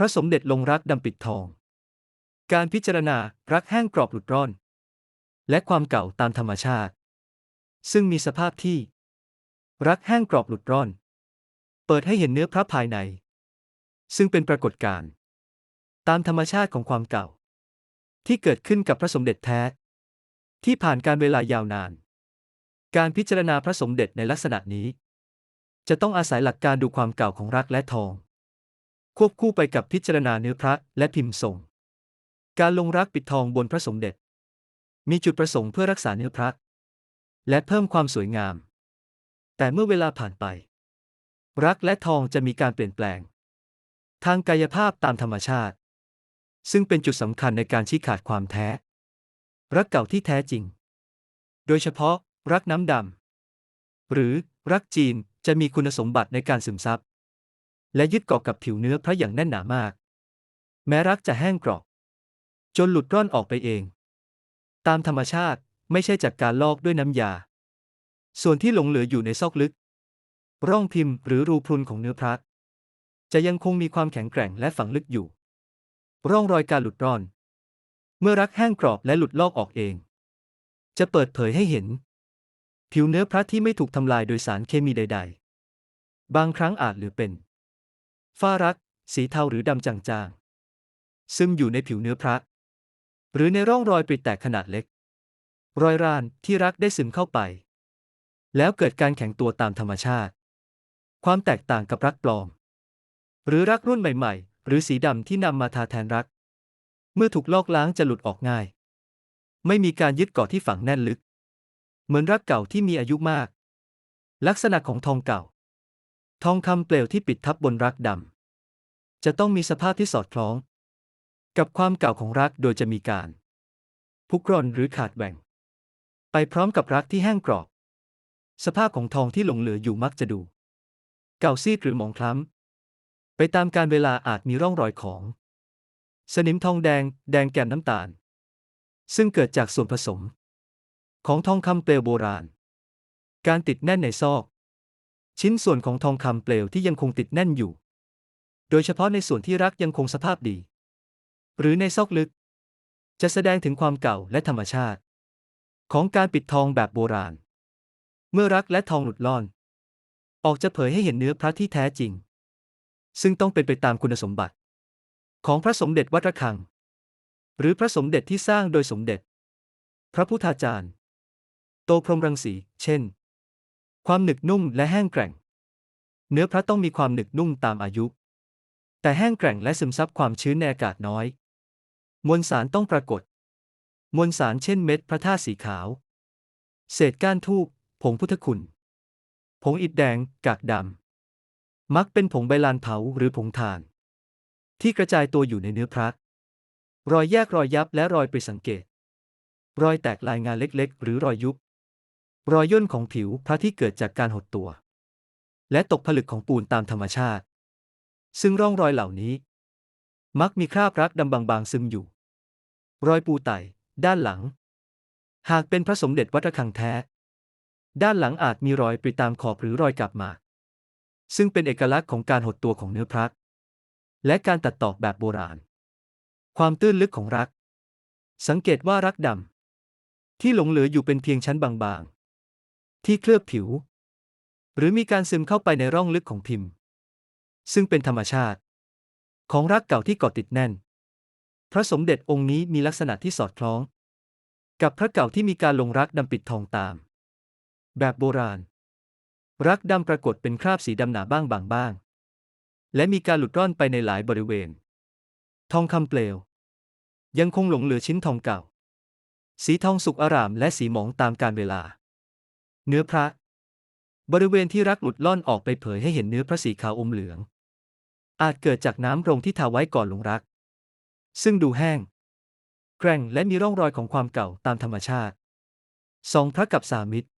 พระสมเด็จลงรักดำปิดทอง การพิจารณารักแห้งกรอบหลุดร่อน และความเก่าตามธรรมชาติ ซึ่งมีสภาพที่ รักแห้งกรอบหลุดร่อน เปิดให้เห็นเนื้อพระภายใน ซึ่งเป็นปรากฏการณ์ตามธรรมชาติของความเก่า ที่เกิดขึ้นกับพระสมเด็จแท้ ที่ผ่านการเวลายาวนาน การพิจารณาพระสมเด็จในลักษณะนี้ จะต้องอาศัยหลักการดูความเก่าของรักและทอง ควบคู่ไปกับพิจารณาเนื้อพระและพิมพ์ทรง การลงรักปิดทองบนพระสมเด็จ มีจุดประสงค์เพื่อรักษาเนื้อพระ และเพิ่มความสวยงาม แต่เมื่อเวลาผ่านไป รักและทองจะมีการเปลี่ยนแปลง ทางกายภาพตามธรรมชาติ ซึ่งเป็นจุดสำคัญในการชี้ขาดความแท้ รักเก่าที่แท้จริง โดยเฉพาะ รักน้ำดำหรือรักจีนจะมีคุณสมบัติในการซึมซับ และยึดเกาะกับผิวเนื้อพระอย่างแน่นหนามาก แม้รักจะแห้งกรอบจนหลุดร่อนออกไปเอง ตามธรรมชาติไม่ใช่จากการลอกด้วยน้ำยา ส่วนที่หลงเหลืออยู่ในซอกลึก ร่องพิมพ์หรือรูพรุนของเนื้อพระจะยังคงมีความแข็งแกร่งและฝังลึกอยู่ ร่องรอยการหลุดร่อน เมื่อรักแห้งกรอบและหลุดลอกออกเอง จะเปิดเผยให้เห็น ผิวเนื้อพระที่ไม่ถูกทำลายโดยสารเคมีใด ๆ บางครั้งอาจเหลือเป็น ฝ้ารัก สีเทาหรือดำจางๆ ซึมอยู่ในผิวเนื้อพระ หรือในร่องรอยปริแตกขนาดเล็ก รอยรานที่รักได้ซึมเข้าไป แล้วเกิดการแข็งตัวตามธรรมชาติ ความแตกต่างกับรักปลอม หรือรักรุ่นใหม่ ๆ หรือสีดำที่นำมาทาแทนรัก เมื่อถูกลอกล้างจะหลุดออกง่าย ไม่มีการยึดเกาะที่ฝังแน่นลึก เหมือนรักเก่าที่มีอายุมาก ลักษณะของทองเก่า ทองคำเปลวที่ปิดทับบนรักดำจะต้องมีสภาพที่สอดคล้อง กับความเก่าของรักโดยจะมีการ พุกร่อนหรือขาดแหว่ง ไปพร้อมกับรักที่แห้งกรอบ สภาพของทองที่หลงเหลืออยู่มักจะดู เก่าซีดหรือหมองคล้ำ ไปตามการเวลาอาจมีร่องรอยของ สนิมทองแดง แดงแก่นน้ำตาล ซึ่งเกิดจากส่วนผสม ของทองคำเปลวโบราณ การติดแน่นในซอก ชิ้นส่วนของทองคำเปลวที่ยังคงติดแน่นอยู่ โดยเฉพาะในส่วนที่รักยังคงสภาพดี หรือในซอกลึก จะแสดงถึงความเก่าและธรรมชาติ ของการปิดทองแบบโบราณ เมื่อรักและทองหลุดล่อน ออกจะเผยให้เห็นเนื้อพระที่แท้จริง ซึ่งต้องเป็นไปตามคุณสมบัติ ของพระสมเด็จวัดระฆัง หรือพระสมเด็จที่สร้างโดยสมเด็จ พระพุทธาจารย์ โตพรมรังสี เช่น ความหนึกนุ่มและแห้งแกร่ง เนื้อพระต้องมีความหนึกนุ่มตามอายุ แต่แห้งแกร่งและซึมซับความชื้นในอากาศน้อย มวลสารต้องปรากฏ มวลสารเช่นเม็ดพระธาตุสีขาว เศษก้านทูบผงพุทธคุณ ผงอิฐแดง กากดำ มักเป็นผงใบลานเผาหรือผงถ่าน ที่กระจายตัวอยู่ในเนื้อพระ รอยแยกรอยยับและรอยปริสังเกต รอยแตกลายงานเล็กๆ หรือรอยยุบ รอยย่นของผิวพระที่เกิดจากการหดตัว และตกผลึกของปูนตามธรรมชาติ ซึ่งร่องรอยเหล่านี้ มักมีคราบรักดำบางๆซึมอยู่ รอยปูไตด้านหลัง หากเป็นพระสมเด็จวัดระฆังแท้ ด้านหลังอาจมีรอยปริตามขอบหรือรอยกลับมา ซึ่งเป็นเอกลักษณ์ของการหดตัวของเนื้อพระและการตัดตอกแบบโบราณ ความตื้นลึกของรัก สังเกตว่ารักดำที่หลงเหลืออยู่เป็นเพียงชั้นบางๆ ที่เคลือบผิว หรือมีการซึมเข้าไปในร่องลึกของพิมพ์ ซึ่งเป็นธรรมชาติ ของรักเก่าที่เกาะติดแน่น พระสมเด็จองค์นี้มีลักษณะที่สอดคล้อง กับพระเก่าที่มีการลงรักดำปิดทองตาม แบบโบราณ รักดำปรากฏเป็นคราบสีดำหนาบ้างบางบ้าง และมีการหลุดร่อนไปในหลายบริเวณ ทองคำเปลว ยังคงหลงเหลือชิ้นทองเก่า สีทองสุกอารามและสีหมองตามกาลเวลา เนื้อพระ บริเวณที่รักหลุดล่อนออกไปเผยให้เห็นเนื้อพระสีขาวอมเหลือง อาจเกิดจากน้ำรงที่ทาไว้ก่อนหลงรัก ซึ่งดูแห้ง แกร่งและมีร่องรอยของความเก่าตามธรรมชาติสองพระกับสามิตร